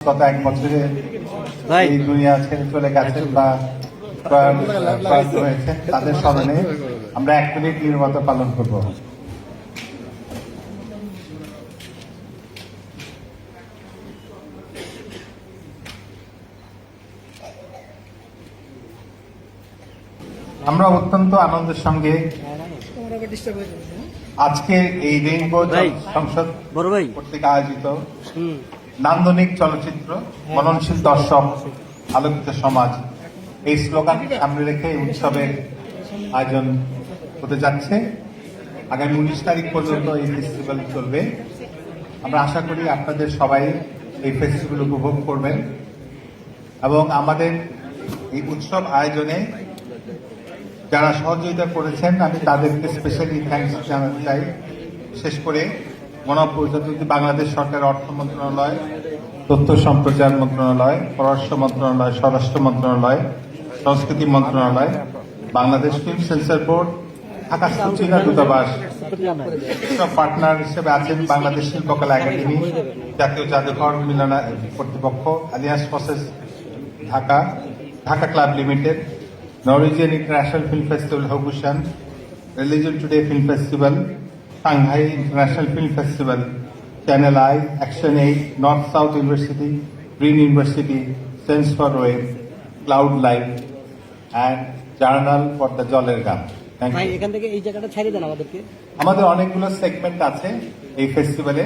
গত এক বছরে এই দুনিয়া ছেড়ে চলে গেছেন বা তাদের স্মরণে আমরা এক মিনিট নির্মতা পালন করব আমরা অত্যন্ত আনন্দের সঙ্গে আজকের এই রেইনবো। সংসদ কর্তৃক আয়োজিত নান্দনিক চলচ্চিত্র, মননশীল দর্শক, আলোকিত সমাজ। এই স্লোগান সামনে রেখে উৎসবের আয়োজন হতে যাচ্ছে। আগামী উনিশ তারিখ পর্যন্ত এই ফেস্টিভ্যাল চলবে। আমরা আশা করি আপনাদের সবাই এই ফেস্টিভ্যাল উপভোগ করবেন। এবং আমাদের এই উৎসব আয়োজনে যারা সহযোগিতা করেছেন, আমি তাদেরকে স্পেশালি থ্যাঙ্কস জানাতে চাই। শেষ করে গণপ্রজাতন্ত্রী বাংলাদেশ সরকার অর্থ মন্ত্রণালয়, তথ্য সম্প্রচার মন্ত্রণালয়, পররাষ্ট্র মন্ত্রণালয়, স্বরাষ্ট্র মন্ত্রণালয়, সংস্কৃতি মন্ত্রণালয়, Bangladesh film censor board Dhaka চীনা দূতাবাস পার্টনার হিসেবে আছেন বাংলাদেশ শিল্পকলা একাডেমি, জাতীয় জাদুঘর মিলনা কর্তৃপক্ষ, আলিয়াস process Dhaka Dhaka club limited, Norwegian international film festival হবুশান religion today film festival Shanghai International Film Festival, Channel I, Action Aid, North South University, Green University, Sense for Wave, Cloud Light, and Journal for the Jolly Gum. ভাই এখান থেকে এই জায়গাটা ছাড়িয়ে দেন আমাদেরকে। আমাদের অনেকগুলো segment আছে এই ফেস্টিভ্যালে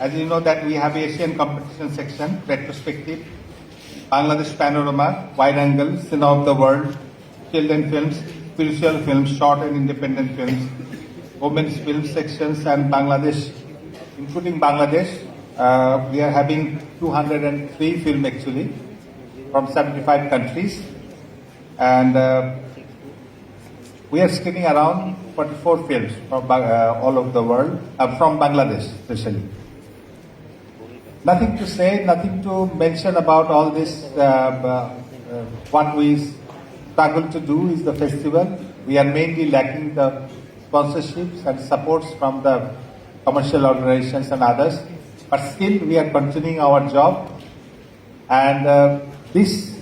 as you know that we have Asian competition section retrospective Bangladesh panorama wide angle cinema of the world children films spiritual films short and independent films women's film sections and Bangladesh, including Bangladesh, uh, we are having 203 film actually from 75 countries, and uh, we are screening around 44 films from uh, all over the world, uh, from Bangladesh especially. Nothing to say, nothing to mention about all this. Uh, uh, uh, what we struggle to do is the festival. We are mainly lacking the sponsorships and supports from the commercial organizations and others. But still, we are continuing our job. And uh, this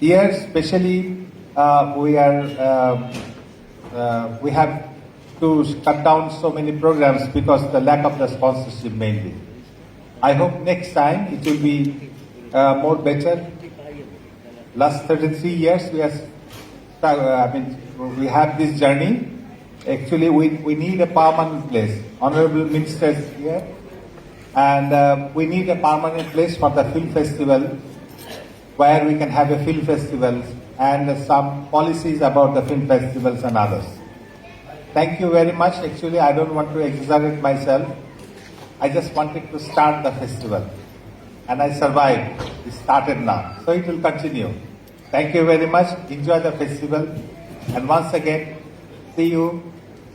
year, especially, uh, we are uh, uh, we have to cut down so many programs because the lack of the sponsorship mainly. I hope next time it will be uh, more better. Last 33 years we are, uh, I mean, we have this journey. Actually, we, we need a permanent place. Honorable Minister is here. And uh, we need a permanent place for the film festival where we can have a film festival and some policies about the film festivals and others. Thank you very much. Actually, I don't want to exaggerate myself. I just wanted to start the festival. And I survived. It started now. So it will continue. Thank you very much. Enjoy the festival. And once again, see you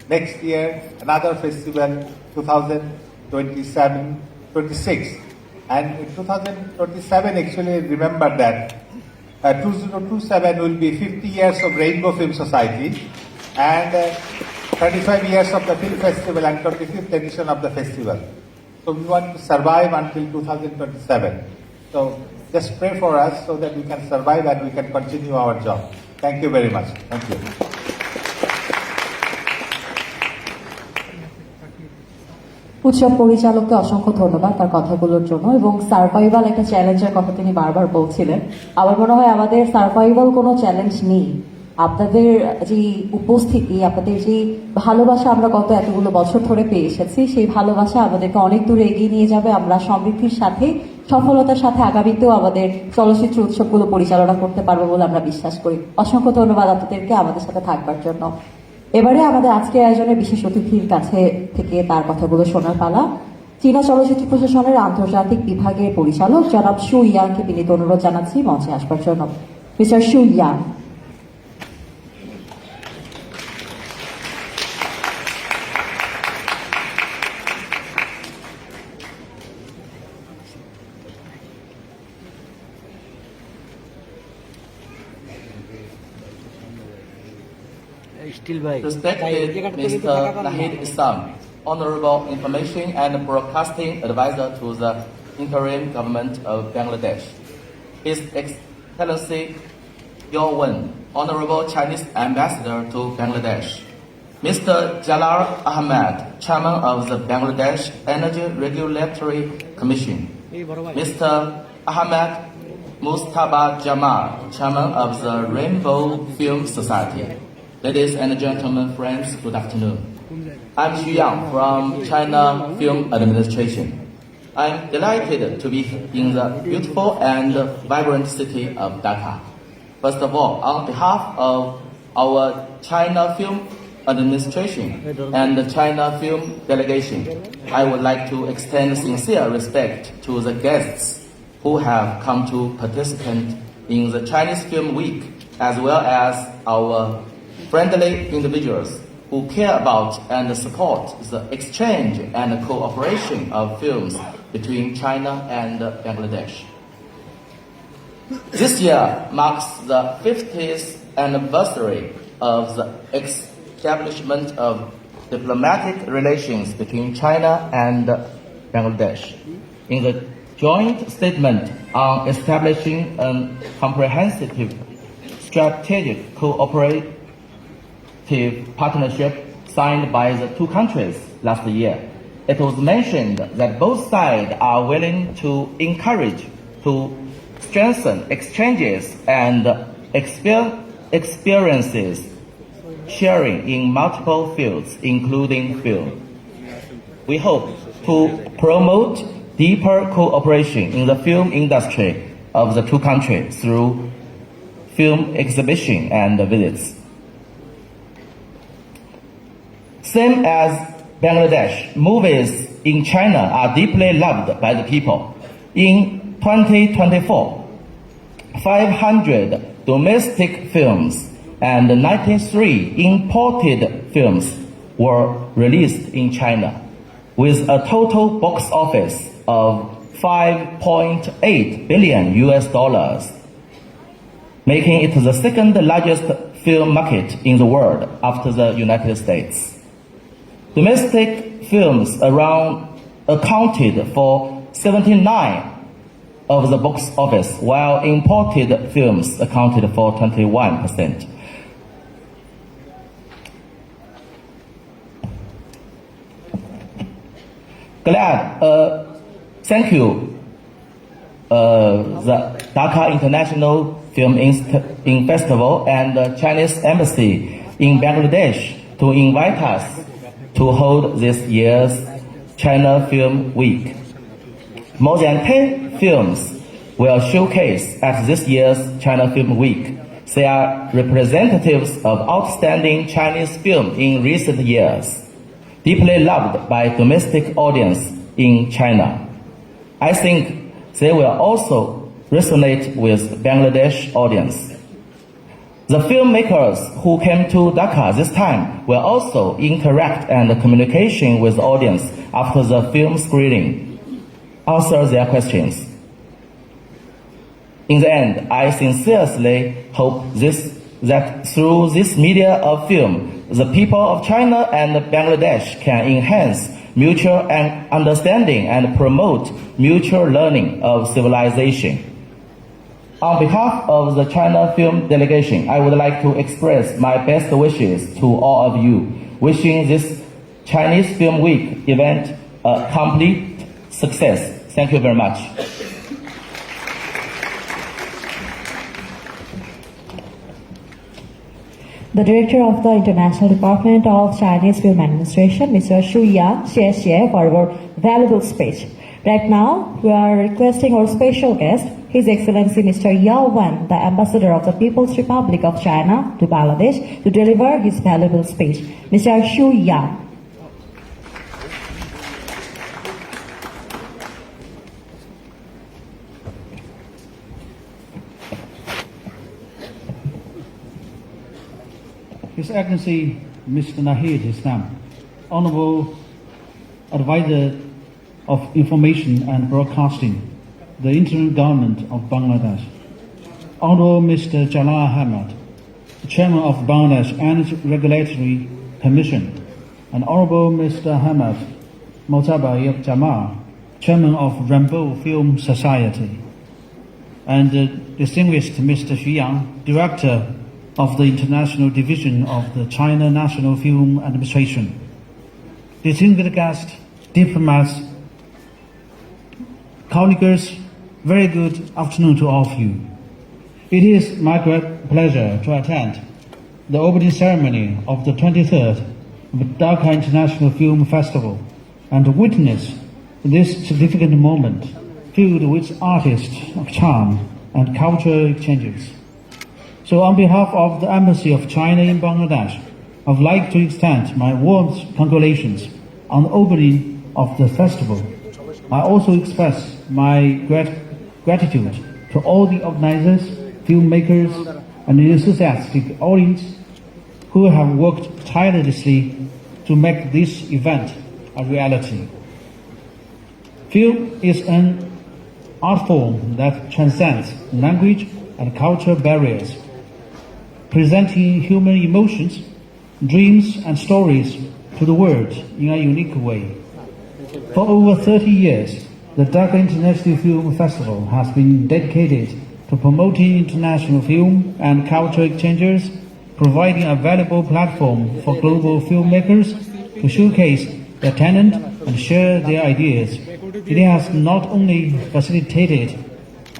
next year, another festival, 2027, 26. And in 2027, actually, remember that uh, 2027 will be 50 years of Rainbow Film Society and uh, 35 years of the film festival and 25th edition of the festival. So we want to survive until 2027. So just pray for us so that we can survive and we can continue our job. Thank you very much. Thank you. উৎসব পরিচালককে অসংখ্য ধন্যবাদ তার কথাগুলোর জন্য এবং survival একটা চ্যালেঞ্জের কথা তিনি বারবার বলছিলেন। আমার মনে হয় আমাদের সার্ভাইভাল কোনো চ্যালেঞ্জ নেই। আপনাদের যে উপস্থিতি, আপনাদের যে ভালোবাসা আমরা গত এতগুলো বছর ধরে পেয়ে এসেছি, সেই ভালোবাসা আমাদেরকে অনেক দূরে এগিয়ে নিয়ে যাবে। আমরা সমৃদ্ধির সাথে, সফলতার সাথে আগামীতেও আমাদের চলচ্চিত্র উৎসবগুলো পরিচালনা করতে পারব বলে আমরা বিশ্বাস করি। অসংখ্য ধন্যবাদ আপনাদেরকে আমাদের সাথে থাকবার জন্য। এবারে আমাদের আজকের আয়োজনে বিশেষ অতিথির কাছে থেকে তার কথাগুলো শোনার পালা। চীনা চলচ্চিত্র প্রশাসনের আন্তর্জাতিক বিভাগের পরিচালক জনাব সু ইয়াংকে বিনীত অনুরোধ জানাচ্ছি মঞ্চে আসবার জন্য। Mister Su Yang. Respected Mr. Nahid Islam, Honorable Information and Broadcasting Advisor to the Interim Government of Bangladesh, His Excellency Yao Wen, Honorable Chinese Ambassador to Bangladesh, Mr. Jalal Ahmed, Chairman of the Bangladesh Energy Regulatory Commission, Mr. Ahmed Mustafa Jamal, Chairman of the Rainbow Film Society, Ladies and gentlemen, friends, good afternoon. I'm Xu Yang from China Film Administration. I'm delighted to be in the beautiful and vibrant city of Dhaka. First of all, on behalf of our China Film Administration and the China Film Delegation, I would like to extend sincere respect to the guests who have come to participate in the Chinese Film Week, as well as our friendly individuals who care about and support the exchange and cooperation of films between China and Bangladesh. This year marks the 50th anniversary of the establishment of diplomatic relations between China and Bangladesh. In the joint statement on establishing a comprehensive strategic partnership signed by the two countries last year, it was mentioned that both sides are willing to encourage to strengthen exchanges and exper- experiences sharing in multiple fields, including film. We hope to promote deeper cooperation in the film industry of the two countries through film exhibition and visits. Same as Bangladesh, movies in China are deeply loved by the people. In 2024, 500 domestic films and 93 imported films were released in China, with a total box office of 5.8 billion US dollars, making it the second largest film market in the world after the United States. Domestic films around accounted for 79 of the box office, while imported films accounted for 21%. Glad, uh, thank you, uh, the Dhaka International Film in Festival and the Chinese Embassy in Bangladesh to invite us to hold this year's China Film Week. More than 10 films will showcase at this year's China Film Week. They are representatives of outstanding Chinese film in recent years, deeply loved by domestic audience in China. I think they will also resonate with Bangladesh audience. The filmmakers who came to Dhaka this time will also interact and communication with the audience after the film screening, answer their questions. In the end, I sincerely hope this, that through this media of film, the people of China and Bangladesh can enhance mutual understanding and promote mutual learning of civilization. On behalf of the China Film Delegation, I would like to express my best wishes to all of you, wishing this Chinese Film Week event a complete success. Thank you very much. The director of the International Department of Chinese Film Administration, Mr. Shu Yan, shares share for our valuable speech. Right now, we are requesting our special guest, His Excellency Mr. Yao Wen, the Ambassador of the People's Republic of China to Bangladesh, to deliver his valuable speech. Mr. Xu Yan. His Excellency Mr. Nahid Islam, Honorable Advisor of Information and Broadcasting, the Interim Government of Bangladesh, Honorable Mr. Jalal Ahmed, Chairman of Bangladesh Energy Regulatory Commission, and Honorable Mr. Ahmed Motabayev Jamal, chairman of Rainbow Film Society, and uh, distinguished Mr. Xu Yang, director of the international division of the China National Film Administration, distinguished guests, diplomats, colleagues, very good afternoon to all of you. It is my great pleasure to attend the opening ceremony of the 23rd Dhaka International Film Festival and to witness this significant moment filled with artists of charm and cultural exchanges. So on behalf of the Embassy of China in Bangladesh, I would like to extend my warmest congratulations on the opening of the festival. I also express my grat- gratitude to all the organizers, filmmakers, and enthusiastic audience who have worked tirelessly to make this event a reality. Film is an art form that transcends language and cultural barriers, presenting human emotions, dreams, and stories to the world in a unique way. For over 30 years, the Dhaka International Film Festival has been dedicated to promoting international film and cultural exchanges, providing a valuable platform for global filmmakers to showcase their talent and share their ideas. It has not only facilitated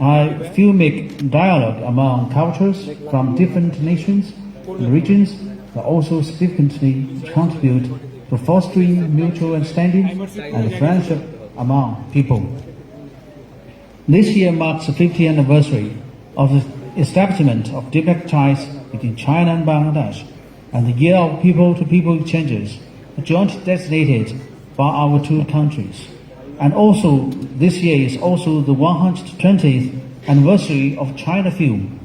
a filmic dialogue among cultures from different nations and regions, but also significantly contribute to fostering mutual understanding and friendship among people. This year marks the 50th anniversary of the establishment of diplomatic ties between China and Bangladesh and the year of people-to-people exchanges, jointly designated by our two countries. And also, this year is also the 120th anniversary of China Film.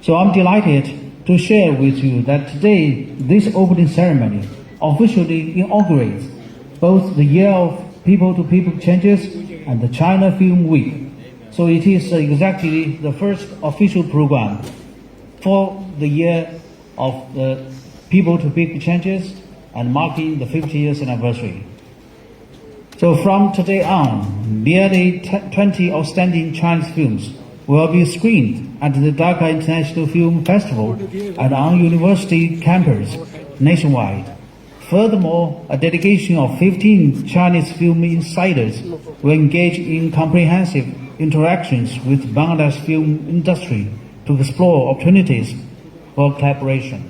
So I'm delighted to share with you that today this opening ceremony officially inaugurates both the year of people-to-people changes, and the China Film Week. So it is exactly the first official program for the year of the people-to-people changes and marking the 50 years anniversary. So from today on, nearly 20 outstanding Chinese films will be screened at the Dhaka International Film Festival and on university campus nationwide. Furthermore, a delegation of 15 Chinese film insiders will engage in comprehensive interactions with Bangladesh film industry to explore opportunities for collaboration.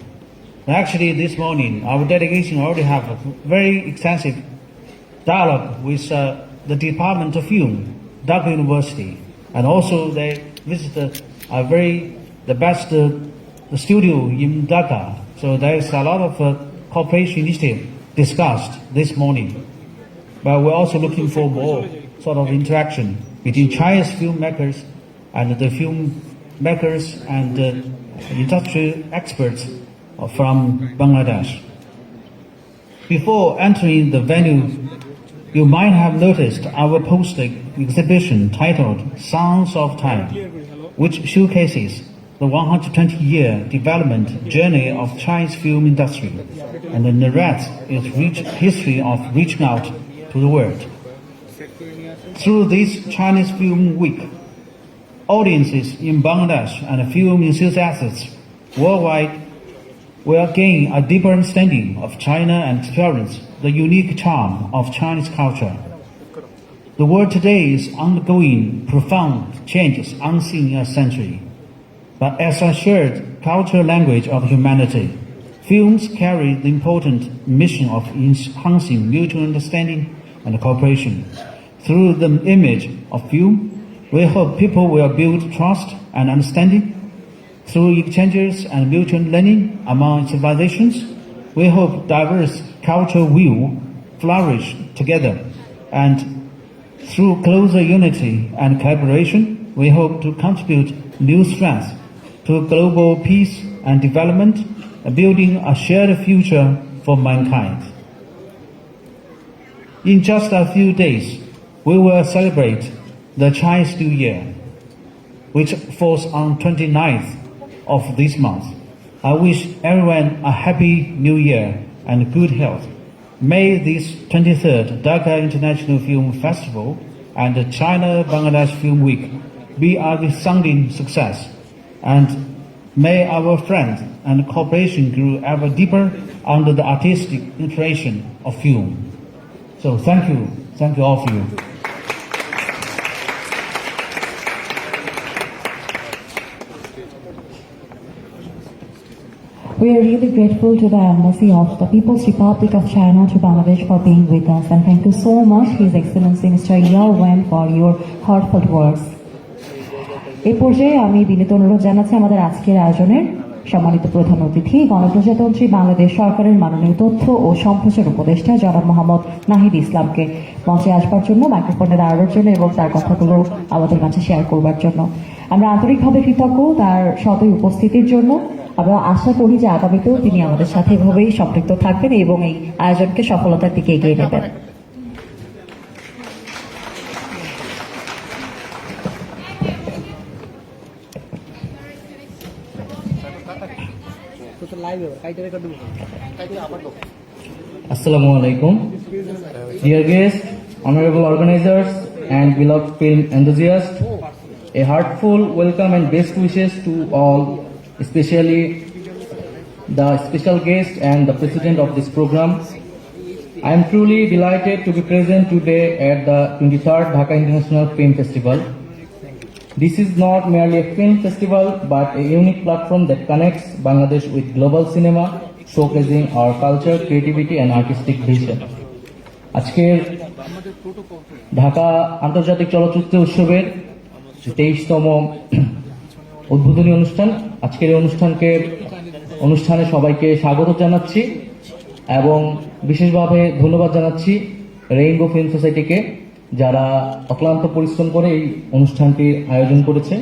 Actually, this morning, our delegation already have a very extensive dialogue with uh, the Department of Film, Dhaka University, and also they visited a very the best uh, studio in Dhaka. So there is a lot of uh, cooperation initiative discussed this morning. But we're also looking for more sort of interaction between Chinese filmmakers and the filmmakers and uh, industry experts from Bangladesh. Before entering the venue, you might have noticed our poster exhibition titled Sounds of Time, which showcases the 120 year development journey of Chinese film industry and narrates its rich history of reaching out to the world. Through this Chinese Film Week, audiences in Bangladesh and film enthusiasts worldwide will gain a deeper understanding of China and experience the unique charm of Chinese culture. The world today is undergoing profound changes unseen in a century. But as a shared cultural language of humanity, films carry the important mission of enhancing mutual understanding and cooperation. Through the image of film, we hope people will build trust and understanding through exchanges and mutual learning among civilizations, we hope diverse culture will flourish together. And through closer unity and collaboration, we hope to contribute new strength to global peace and development, uh, building a shared future for mankind. In just a few days, we will celebrate the Chinese New Year, which falls on 29th of this month. I wish everyone a happy new year and good health. May this 23rd Dhaka International Film Festival and China Bangladesh Film Week be a resounding success. And may our friends and cooperation grow ever deeper under the artistic inspiration of film. So thank you. Thank you all of you. We are really grateful to the Embassy of the People's Republic of China to Bangladesh for being with us and thank you so much His Excellency Mr. Yao Wen for your heartfelt words. এই পর্যায়ে আমি বিনীত অনুরোধ জানাচ্ছি আমাদের আজকের আয়োজনের সম্মানিত প্রধান অতিথি, গণপ্রজাতন্ত্রী, বাংলাদেশ সরকারের মাননীয় তথ্য ও সম্প্রচার উপদেষ্টা জনাব মোহাম্মদ নাহিদ ইসলামকে। মঞ্চে আসবার জন্য মাইক্রোফোনে দাঁড়ানোর জন্য এবং তার কথাগুলো আমাদের মাঝে শেয়ার করবার জন্য। আমরা আন্তরিকভাবে কৃতজ্ঞ তার সতই উপস্থিতির জন্য। আমরা আশা করি যে আগামীতেও তিনি আমাদের সাথে এভাবেই সম্পৃক্ত থাকবেন এবং এই আয়োজনকে সফলতার দিকে এগিয়ে নেবেন তো তো লাইভ হবে কাইতে রেকর্ড দেবো Assalamu alaikum. Dear guests, honorable organizers, and beloved film enthusiasts, a heartful welcome and best wishes to all, especially the special guest and the president of this program. I am truly delighted to be present today at the 23rd Dhaka International Film Festival. This is not merely a film festival but a unique platform that connects Bangladesh with global cinema, showcasing our culture, creativity and artistic vision. আজকের ঢাকা আন্তর্জাতিক চলচ্চিত্র উৎসবের তেইশতম উদ্বোধনী অনুষ্ঠান আজকের এই অনুষ্ঠানকে অনুষ্ঠানে সবাইকে স্বাগত জানাচ্ছি এবং বিশেষভাবে ধন্যবাদ জানাচ্ছি রেইনবো ফিল্ম সোসাইটিকে যারা অক্লান্ত পরিশ্রম করে এই অনুষ্ঠানটির আয়োজন করেছে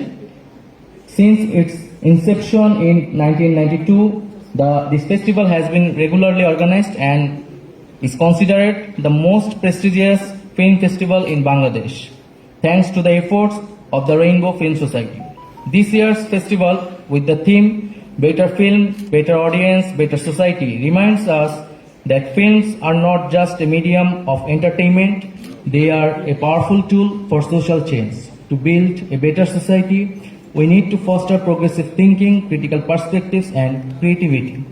Since its inception in 1992, the, this festival has been regularly organized and is considered the most prestigious film festival in Bangladesh, thanks to the efforts of the Rainbow Film Society. This year's festival, with the theme Better Film, Better Audience, Better Society, reminds us that films are not just a medium of entertainment, they are a powerful tool for social change. To build a better society, we need to foster progressive thinking, critical perspectives, and creativity.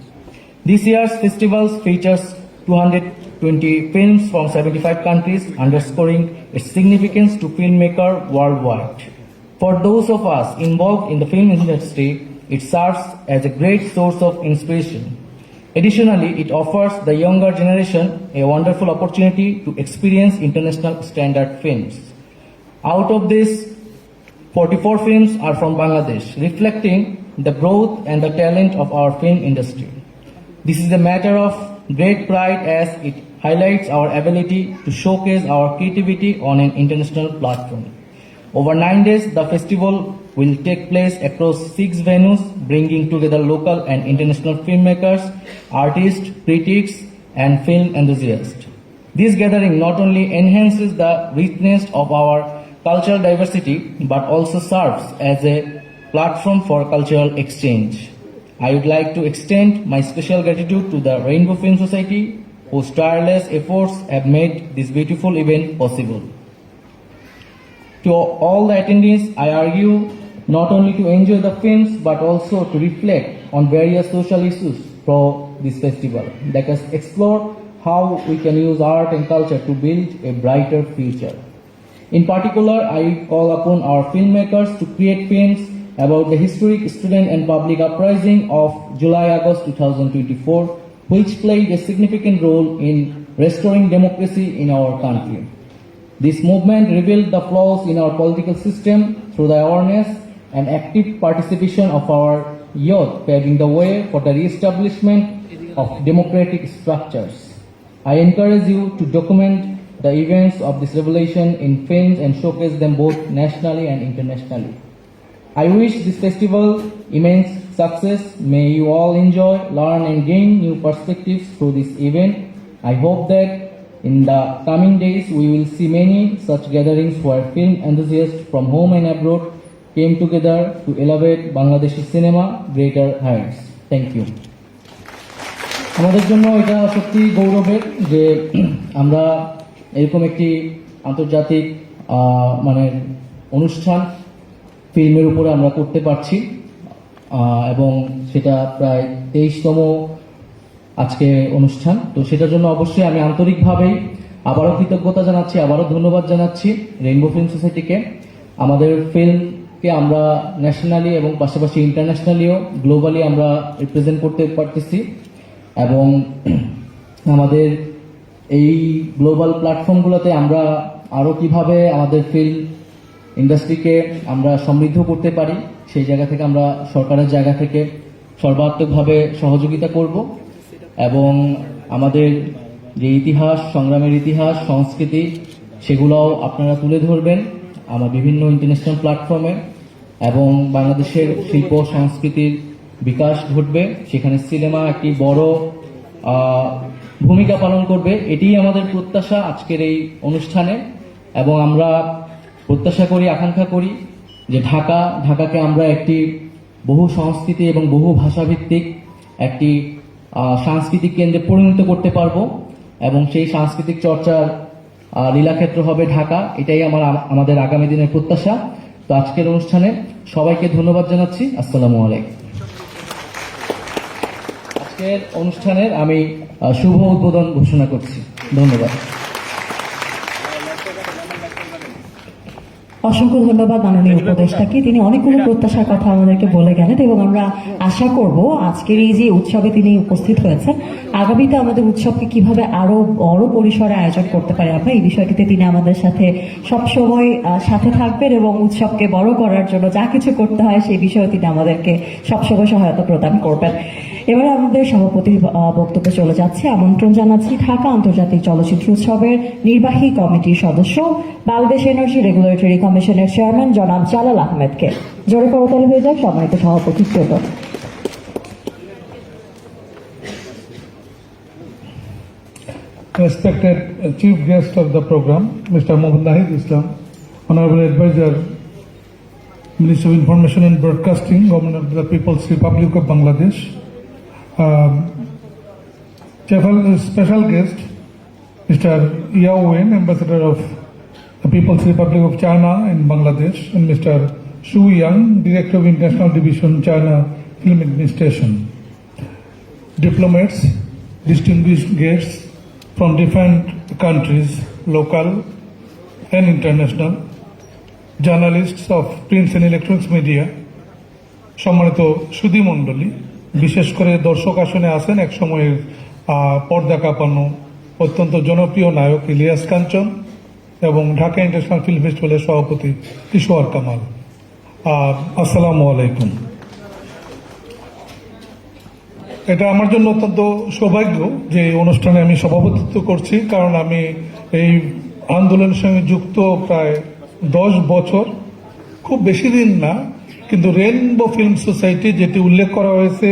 This year's festival features 220 films from 75 countries, underscoring its significance to filmmaker worldwide. For those of us involved in the film industry, it serves as a great source of inspiration. Additionally, it offers the younger generation a wonderful opportunity to experience international standard films. Out of this, 44 films are from Bangladesh, reflecting the growth and the talent of our film industry. This is a matter of great pride as it highlights our ability to showcase our creativity on an international platform. Over nine days, the festival will take place across six venues, bringing together local and international filmmakers, artists, critics, and film enthusiasts. This gathering not only enhances the richness of our cultural diversity but also serves as a platform for cultural exchange. I would like to extend my special gratitude to the Rainbow Film Society whose tireless efforts have made this beautiful event possible. To all the attendees, I argue not only to enjoy the films but also to reflect on various social issues for this festival. Let us explore how we can use art and culture to build a brighter future. In particular, I call upon our filmmakers to create films about the historic student and public uprising of July-August 2024, which played a significant role in restoring democracy in our country. This movement revealed the flaws in our political system through the awareness and active participation of our youth, paving the way for the re-establishment of democratic structures. I encourage you to document the events of this revelation in films and showcase them both nationally and internationally. I wish this festival immense success. May you all enjoy, learn, and gain new perspectives through this event. I hope that in the coming days we will see many such gatherings where film enthusiasts from home and abroad came together to elevate Bangladeshi cinema greater heights. Thank you. আমাদের জন্য এটা সত্যি গৌরবের যে আমরা এরকম একটি আন্তর্জাতিক মানে অনুষ্ঠান ফিল্মের উপরে আমরা করতে পারছি এবং সেটা প্রায় তেইশতম আজকে অনুষ্ঠান তো সেটার জন্য অবশ্যই আমি আন্তরিকভাবেই আবারও কৃতজ্ঞতা জানাচ্ছি, আবারও ধন্যবাদ জানাচ্ছি রেইনবো ফিল্ম সোসাইটিকে আমাদের ফিল্মকে আমরা ন্যাশনালি এবং পাশাপাশি ইন্টারন্যাশনালিও গ্লোবালি আমরা রিপ্রেজেন্ট করতে পারতেছি। এবং আমাদের এই গ্লোবাল প্ল্যাটফর্মগুলোতে আমরা আরও কীভাবে আমাদের ফিল্ম ইন্ডাস্ট্রিকে আমরা সমৃদ্ধ করতে পারি, সেই জায়গা থেকে আমরা সরকারের জায়গা থেকে সর্বাত্মকভাবে সহযোগিতা করব। এবং আমাদের যে ইতিহাস, সংগ্রামের ইতিহাস, সংস্কৃতি, সেগুলোও আপনারা তুলে ধরবেন। আমার বিভিন্ন ইন্টারন্যাশনাল প্ল্যাটফর্মে এবং বাংলাদেশের শিল্প সংস্কৃতির বিকাশ ঘটবে, সেখানে সিনেমা একটি বড় ভূমিকা পালন করবে, এটিই আমাদের প্রত্যাশা আজকের এই অনুষ্ঠানে। এবং আমরা প্রত্যাশা করি, আকাঙ্ক্ষা করি যে ঢাকা, ঢাকাকে আমরা একটি বহু সংস্কৃতি এবং বহু ভাষাভিত্তিক একটি সাংস্কৃতিক কেন্দ্রে পরিণত করতে পারব। এবং সেই সাংস্কৃতিক চর্চার লীলাক্ষেত্র হবে ঢাকা, এটাই আমার আমাদের আগামী দিনের প্রত্যাশা। তো আজকের অনুষ্ঠানে সবাইকে ধন্যবাদ জানাচ্ছি। আসসালামু আলাইকুম। আজকের অনুষ্ঠানের আমি শুভ উদ্বোধন ঘোষণা করছি। ধন্যবাদ। অসংখ্য ধন্যবাদ মাননীয় উপদেষ্টাকে। তিনি অনেকগুলো প্রত্যাশার কথা আমাদেরকে বলে গেলেন এবং আমরা আশা করব আজকের এই যে উৎসবে তিনি উপস্থিত হয়েছেন, আগামীতে আমাদের উৎসবকে কীভাবে আরও বড় পরিসরে আয়োজন করতে পারে আমরা এই বিষয়টিতে তিনি আমাদের সাথে সবসময় সাথে থাকবেন এবং উৎসবকে বড় করার জন্য যা কিছু করতে হয় সেই বিষয়ে তিনি আমাদেরকে সবসময় সহায়তা প্রদান করবেন। এবারে আমাদের সভাপতির বক্তব্যে চলে যাচ্ছে আমন্ত্রণ জানাচ্ছি ঢাকা আন্তর্জাতিক চলচ্চিত্র উৎসবের নির্বাহী কমিটির সদস্য বাংলাদেশ এনার্জি রেগুলেটরি কমিশনের চেয়ারম্যান জনাব জালাল আহমেদকে জোরে করতালি হয়ে যায় সম্মানিত সভাপতির জন্য respected uh, chief guest of the program, Mr. Mohammad Nahid Islam, Honorable Advisor, Minister of Information and Broadcasting, Government of the People's Republic of Bangladesh, um, special- special guest, Mr. Yao Wen, Ambassador of the People's Republic of China in Bangladesh, and Mr. Shu Yang, Director of International Division, China Film Administration diplomats, distinguished guests from different countries, local and international, journalists of print and electronics media, সম্মানিত সুধী মণ্ডলী বিশেষ করে দর্শক আসনে আছেন এক সময়ের পর্দা কাঁপানো অত্যন্ত জনপ্রিয় নায়ক ইলিয়াস কাঞ্চন এবং ঢাকা ইন্টারন্যাশনাল ফিল্ম ফেস্টিভ্যালের সভাপতি কিশোর কামাল। আসসালামু আলাইকুম। এটা আমার জন্য অত্যন্ত সৌভাগ্য যে এই অনুষ্ঠানে আমি সভাপতিত্ব করছি, কারণ আমি এই আন্দোলনের সঙ্গে যুক্ত প্রায় দশ বছর, খুব বেশি দিন না কিন্তু রেনবো ফিল্ম সোসাইটি যেটি উল্লেখ করা হয়েছে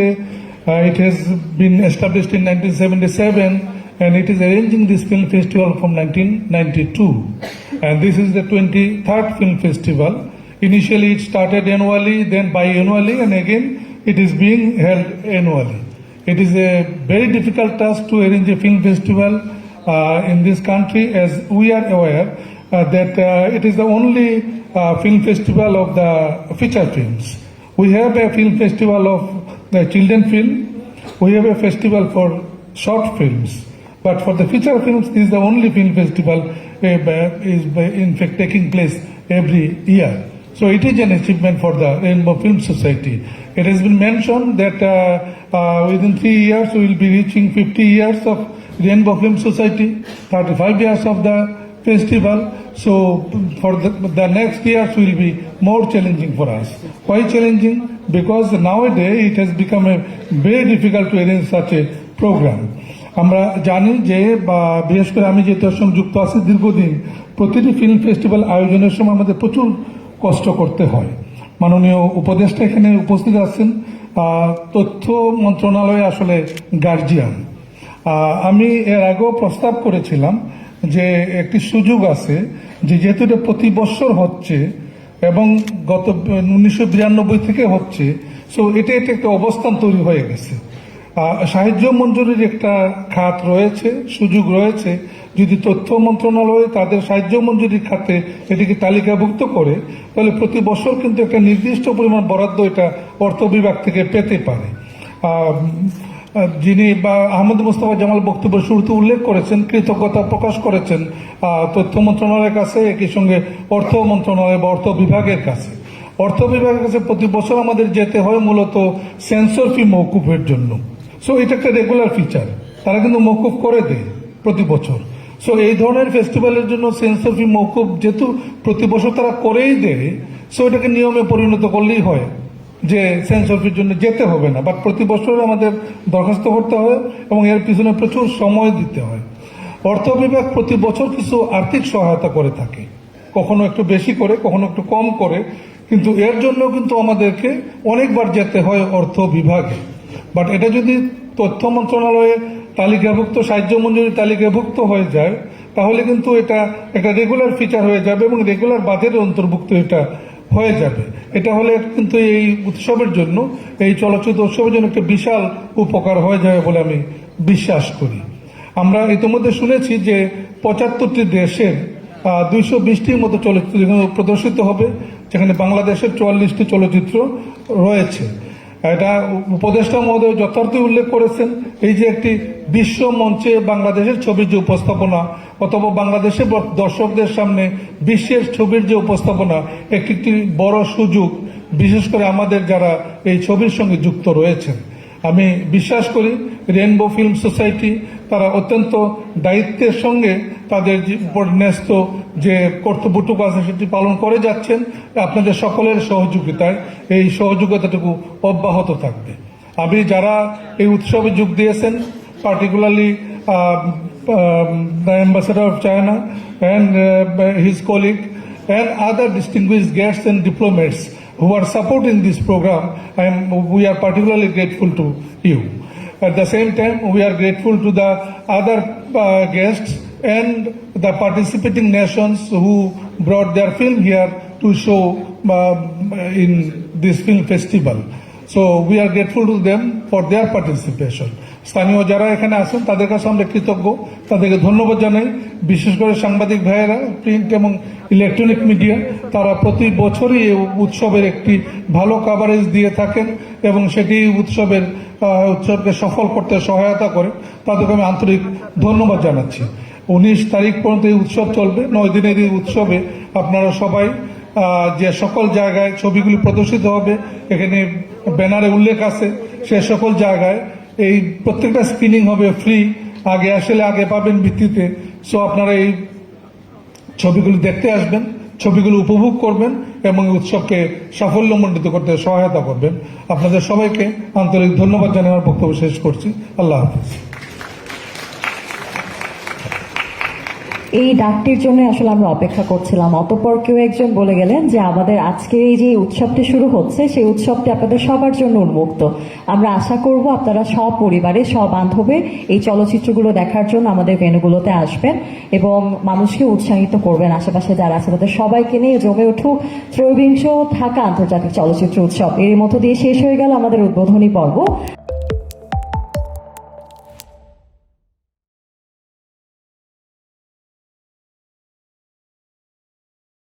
it has been established in nineteen seventy seven and it is arranging this film festival from 1992 and this is the 23rd film festival initially it started annually then biannually and again it is being held annually it is a very difficult task to arrange a film festival uh, in this country as we are aware uh, that uh, it is the only uh, film festival of the feature films. We have a film festival of the children film. We have a festival for short films. But for the feature films, this is the only film festival uh, is uh, in fact taking place every year. So it is an achievement for the Rainbow Film Society. It has been mentioned that uh, uh, within three years we will be reaching 50 years of Rainbow Film Society, 35 years of the festival. So for the, the next years will be more challenging for us. Why challenging? Because nowadays it has become a very difficult to arrange such a program. আমরা জানি যে বা বিশেষ করে আমি যেহেতু সঙ্গে যুক্ত আছি দীর্ঘদিন প্রতিটি ফিল্ম ফেস্টিভ্যাল আয়োজনের সময় আমাদের প্রচুর কষ্ট করতে হয় মাননীয় উপদেষ্টা এখানে উপস্থিত আছেন তথ্য মন্ত্রণালয়ে আসলে গার্জিয়ান আমি এর আগেও প্রস্তাব করেছিলাম যে একটি সুযোগ আছে যে যেহেতু এটা প্রতি বছর হচ্ছে এবং গত উনিশশো বিরানব্বই থেকে হচ্ছে সো এটা এটা একটা অবস্থান তৈরি হয়ে গেছে। সাহায্য মঞ্জুরির একটা খাত রয়েছে, সুযোগ রয়েছে। যদি তথ্য মন্ত্রণালয় তাদের সাহায্য মঞ্জুরির খাতে এটিকে তালিকাভুক্ত করে, তাহলে প্রতি বছর কিন্তু একটা নির্দিষ্ট পরিমাণ বরাদ্দ এটা অর্থ বিভাগ থেকে পেতে পারে। যিনি বা আহমদ মুস্তফা জামাল বক্তব্য শুরুতে উল্লেখ করেছেন, কৃতজ্ঞতা প্রকাশ করেছেন তথ্য মন্ত্রণালয়ের কাছে, একই সঙ্গে অর্থ মন্ত্রণালয় বা অর্থ বিভাগের কাছে। অর্থ বিভাগের কাছে প্রতি বছর আমাদের যেতে হয় মূলত সেন্সর ফি মৌকুফের জন্য। সো এটা একটা রেগুলার ফিচার তারা কিন্তু মৌকুফ করে দেয় প্রতি বছর। সো এই ধরনের ফেস্টিভ্যালের জন্য সেন্সর ফি মৌকুফ যেহেতু প্রতি বছর তারা করেই দেয় সো এটাকে নিয়মে পরিণত করলেই হয়। যে সেন্সর ফির জন্য যেতে হবে না। বাট প্রতি বছর আমাদের দরখাস্ত করতে হয় এবং এর পিছনে প্রচুর সময় দিতে হয়। অর্থ বিভাগ প্রতি বছর কিছু আর্থিক সহায়তা করে থাকে। কখনো একটু বেশি করে, কখনো একটু কম করে। কিন্তু এর জন্য কিন্তু আমাদেরকে অনেকবার যেতে হয় অর্থ বিভাগে। বাট এটা যদি তথ্য মন্ত্রণালয়ে তালিকাভুক্ত, সাহায্য মঞ্জুরি তালিকাভুক্ত হয়ে যায়, তাহলে কিন্তু এটা একটা রেগুলার ফিচার হয়ে যাবে এবং রেগুলার বাজেটের অন্তর্ভুক্ত এটা হয়ে যাবে। এটা হলে কিন্তু এই উৎসবের জন্য, এই চলচ্চিত্র উৎসবের জন্য একটা বিশাল উপকার হয়ে যাবে বলে আমি বিশ্বাস করি। আমরা ইতিমধ্যে শুনেছি যে পঁচাত্তরটি দেশের দুইশো বিশটির মতো চলচ্চিত্র প্রদর্শিত হবে, যেখানে বাংলাদেশের চুয়াল্লিশটি চলচ্চিত্র রয়েছে। এটা উপদেষ্টা মহোদয় যথার্থই উল্লেখ করেছেন, এই যে একটি বিশ্ব মঞ্চে বাংলাদেশের ছবির যে উপস্থাপনা অথবা বাংলাদেশের দর্শকদের সামনে বিশ্বের ছবির যে উপস্থাপনা, একটি বড় সুযোগ, বিশেষ করে আমাদের যারা এই ছবির সঙ্গে যুক্ত রয়েছেন। আমি বিশ্বাস করি রেনবো ফিল্ম সোসাইটি তারা অত্যন্ত দায়িত্বের সঙ্গে তাদের উপর ন্যস্ত যে কর্তব্যটুকু আছে সেটি পালন করে যাচ্ছেন। আপনাদের সকলের সহযোগিতায় এই সহযোগিতাটুকু অব্যাহত থাকবে। আমি যারা এই উৎসবে যোগ দিয়েছেন particularly ambassador of China and his colleague and other distinguished guests and diplomats who are supporting this program. Am, we are particularly grateful to you. At the same time, we are grateful to the other uh, guests and the participating nations who brought their film here to show uh, in this film festival. So we are grateful to them for their participation স্থানীয় যারা এখানে আছেন, তাদের কাছে আমরা কৃতজ্ঞ। তাদেরকে ধন্যবাদ জানাই। বিশেষ করে সাংবাদিক ভাইয়েরা, প্রিন্ট এবং ইলেকট্রনিক মিডিয়া, তারা প্রতি বছরই উৎসবের একটি ভালো কাভারেজ দিয়ে থাকেন এবং সেটি উৎসবের উৎসবকে সফল করতে সহায়তা করে। তাদেরকে আমি আন্তরিক ধন্যবাদ জানাচ্ছি। উনিশ তারিখ পর্যন্ত এই উৎসব চলবে। নয় দিনের এই উৎসবে আপনারা সবাই যে সকল জায়গায় ছবিগুলি প্রদর্শিত হবে, এখানে ব্যানারে উল্লেখ আছে, সে সকল জায়গায় এই প্রত্যেকটা স্ক্রিনিং হবে ফ্রি আগে আসলে আগে পাবেন ভিত্তিতে। সো আপনারা এই ছবিগুলি দেখতে আসবেন, ছবিগুলো উপভোগ করবেন এবং উৎসবকে সাফল্যমণ্ডিত করতে সহায়তা করবেন। আপনাদের সবাইকে আন্তরিক ধন্যবাদ জানিয়ে আমার বক্তব্য শেষ করছি। আল্লাহ হাফিজ। এই ডাকটির জন্য আসলে আমরা অপেক্ষা করছিলাম। অতঃপর কেউ একজন বলে গেলেন যে, আমাদের আজকে এই যে উৎসবটি শুরু হচ্ছে, সেই উৎসবটি আপনাদের সবার জন্য উন্মুক্ত। আমরা আশা করব আপনারা সব পরিবারে, সব বান্ধবে এই চলচ্চিত্রগুলো দেখার জন্য আমাদের ভেনুগুলোতে আসবেন এবং মানুষকে উৎসাহিত করবেন। আশেপাশে যারা আছে, তাদের সবাইকে নিয়ে জমে উঠুক ত্রয়োবিংশ ঢাকা আন্তর্জাতিক চলচ্চিত্র উৎসব। এর মধ্য দিয়ে শেষ হয়ে গেল আমাদের উদ্বোধনী পর্ব।